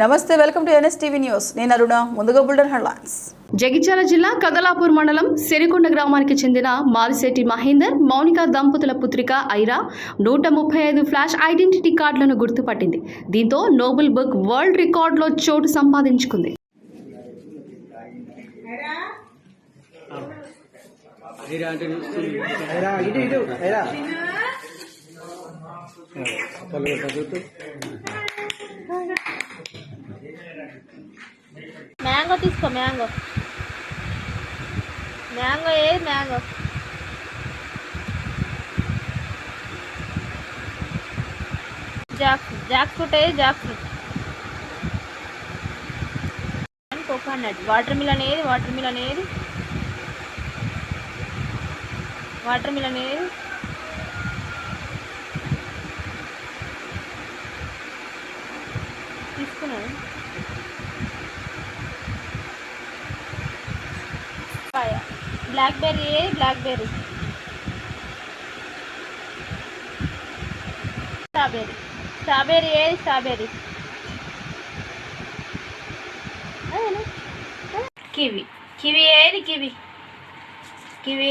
నమస్తే welcome to NSTV news. నేను అరుణ ముందుగా బుల్డర్ హెడ్లైన్స్. జగిత్యాల జిల్లా కదలాపూర్ మండలం సిరికొండ గ్రామానికి చెందిన మారిశెట్టి మహేందర్ మౌనిక దంపతుల పుత్రిక ఐరా నూట ముప్పై ఐదు ఫ్లాష్ ఐడెంటిటీ కార్డులను గుర్తుపట్టింది. దీంతో నోబెల్ బుక్ వరల్డ్ రికార్డులో చోటు సంపాదించుకుంది. ఎరా మ్యాంగో తీసుకో మ్యాంగో. మ్యాంగో ఏ మ్యాంగో? జాక్ జాక్ ఫ్రూట్ ఏ Jack fruit. Coconut. Watermelon ఏది వాటర్ మిలన్ ఏది వాటర్ మిలన్ ఏది తీసుకున్నాను. బ్లాక్ బెర్రీ ఏది బ్లాక్ బెర్రీ స్ట్రాబెర్రీ స్ట్రాబెర్రీ ఏది స్ట్రాబెర్రీ కివి కివి ఏది కివి కివి